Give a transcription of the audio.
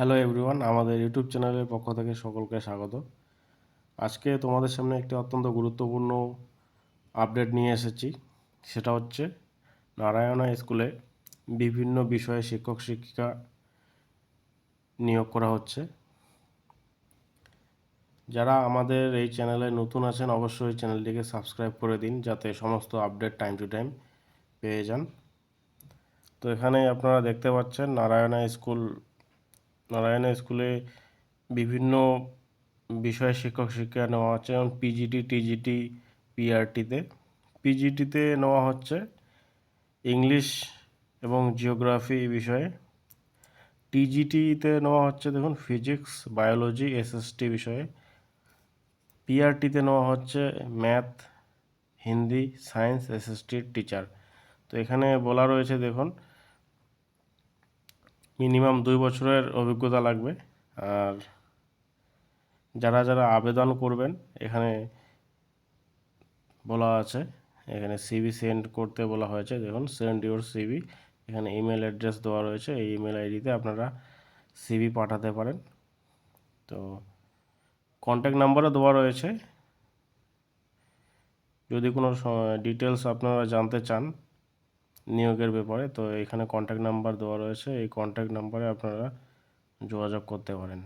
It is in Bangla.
হ্যালো এভরিওয়ান আমাদের ইউটিউব চ্যানেলের পক্ষ থেকে সকলকে স্বাগত। আজকে তোমাদের সামনে একটি অত্যন্ত গুরুত্বপূর্ণ আপডেট নিয়ে এসেছি। সেটা হচ্ছে, নারায়ণা স্কুলে বিভিন্ন বিষয়ে শিক্ষক, শিক্ষিকা নিয়োগ করা হচ্ছে। যারা আমাদের এই চ্যানেলে নতুন আছেন, অবশ্যই চ্যানেলটিকে সাবস্ক্রাইব করে দিন, যাতে সমস্ত আপডেট টাইম টু টাইম পেয়ে যান। তো এখানে আপনারা দেখতে পাচ্ছেন, নারায়ণা স্কুল নারায়ণা স্কুলে বিভিন্ন বিষয়ে শিক্ষক শিক্ষা নেওয়া হচ্ছে, যেমন পিজিটি টিজিটি পিআরটিতে পিজিটিতে নেওয়া হচ্ছে ইংলিশ এবং জিওগ্রাফি বিষয়ে। টিজিটিতে নেওয়া হচ্ছে দেখুন ফিজিক্স, বায়োলজি এসএসটি বিষয়ে। পিআরটিতে নেওয়া হচ্ছে ম্যাথ, হিন্দি, সায়েন্স এসএসটির টিচার। তো এখানে বলা রয়েছে দেখুন মিনিমাম দুই বছরের অভিজ্ঞতা লাগবে। আর যারা যারা আবেদন করবেন, এখানে বলা আছে, এখানে সিবি সেন্ড করতে বলা হয়েছে। দেখুন সেন্ড ইউর সিবি এখানে ইমেল অ্যাড্রেস দেওয়া রয়েছে। এই ইমেল আইডিতে আপনারা সিবি পাঠাতে পারেন। তো কন্ট্যাক্ট নাম্বারও দেওয়া রয়েছে। যদি কোনো ডিটেলস আপনারা জানতে চান নিয়োগের ব্যাপারে, তো এখানে কন্ট্যাক্ট নাম্বার দেওয়া রয়েছে। এই কন্ট্যাক্ট নাম্বারে আপনারা যোগাযোগ করতে পারেন।